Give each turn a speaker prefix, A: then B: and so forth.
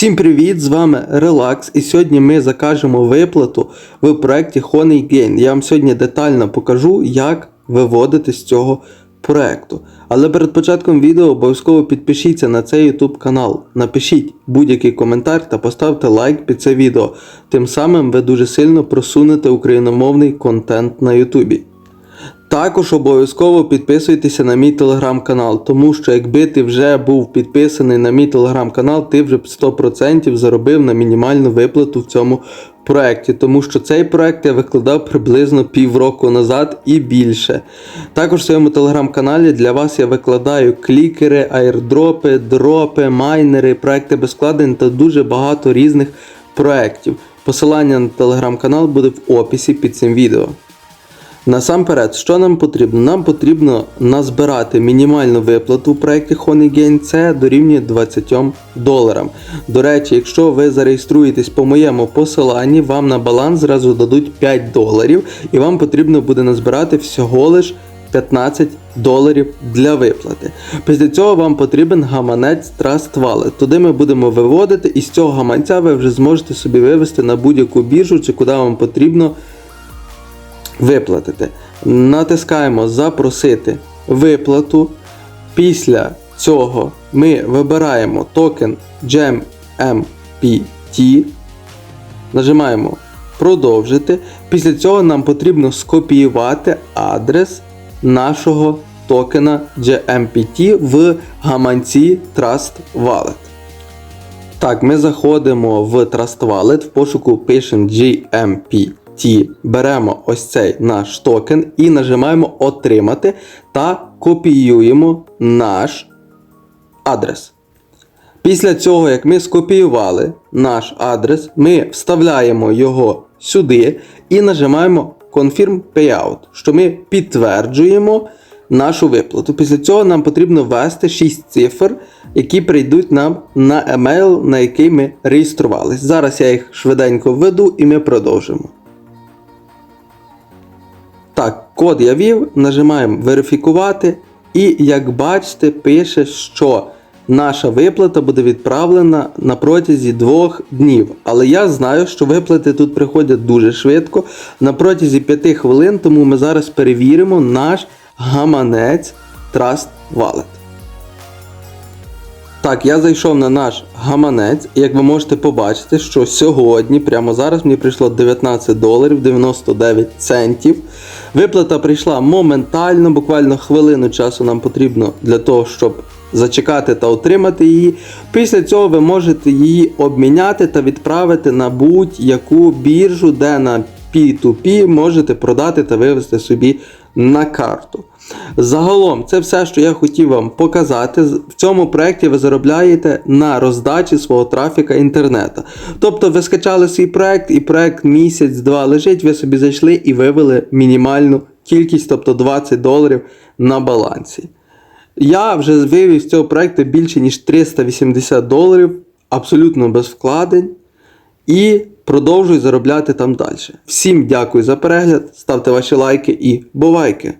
A: Всім привіт! З вами Relax і сьогодні ми закажемо виплату в проєкті Honey Gain. Я вам сьогодні детально покажу, як виводити з цього проєкту. Але перед початком відео обов'язково підпишіться на цей YouTube канал, напишіть будь-який коментар та поставте лайк під це відео. Тим самим ви дуже сильно просунете україномовний контент на YouTube. Також обов'язково підписуйтеся на мій телеграм-канал, тому що якби ти вже був підписаний на мій телеграм-канал, ти вже б 100% заробив на мінімальну виплату в цьому проєкті, тому що цей проєкт я викладав приблизно півроку назад і більше. Також в своєму телеграм-каналі для вас я викладаю клікери, айрдропи, дропи, майнери, проекти без вкладень та дуже багато різних проєктів. Посилання на телеграм-канал буде в описі під цим відео. Насамперед, що нам потрібно? Нам потрібно назбирати мінімальну виплату в проєкті HoneyGain, це дорівнює 20 доларам. До речі, якщо ви зареєструєтесь по моєму посиланні, вам на баланс зразу дадуть 5 доларів, і вам потрібно буде назбирати всього лиш 15 доларів для виплати. Після цього вам потрібен гаманець Trust Wallet. Туди ми будемо виводити, і з цього гаманця ви вже зможете собі вивести на будь-яку біржу чи куди вам потрібно виплатити. Натискаємо Запросити виплату. Після цього ми вибираємо токен GEMMPT. Нажимаємо Продовжити. Після цього нам потрібно скопіювати адрес нашого токена GMPT в гаманці Trust Wallet. Так, ми заходимо в Trust Wallet, в пошуку пишемо GMPT, беремо ось цей наш токен і нажимаємо Отримати та копіюємо наш адрес. Після цього, як ми скопіювали наш адрес, ми вставляємо його сюди і нажимаємо Confirm Payout, що ми підтверджуємо нашу виплату. Після цього нам потрібно ввести 6 цифр, які прийдуть нам на емейл, на який ми реєструвалися. Зараз я їх швиденько введу і ми продовжимо. Код я ввів, нажимаємо верифікувати, і як бачите, пише, що наша виплата буде відправлена на протязі двох днів. Але я знаю, що виплати тут приходять дуже швидко, на протязі 5 хвилин, тому ми зараз перевіримо наш гаманець Trust Wallet. Так, я зайшов на наш гаманець, і як ви можете побачити, що сьогодні, прямо зараз, мені прийшло 19 доларів 99 центів. Виплата прийшла моментально, буквально хвилину часу нам потрібно для того, щоб зачекати та отримати її. Після цього ви можете її обміняти та відправити на будь-яку біржу, де на P2P можете продати та вивести собі на карту. Загалом, це все, що я хотів вам показати. В цьому проєкті ви заробляєте на роздачі свого трафіка інтернету. Тобто ви скачали свій проєкт, і проєкт місяць-два лежить, ви собі зайшли і вивели мінімальну кількість, тобто 20 доларів на балансі. Я вже вивів з цього проєкту більше ніж 380 доларів, абсолютно без вкладень. І продовжую заробляти там далі. Всім дякую за перегляд, ставте ваші лайки і бувайки!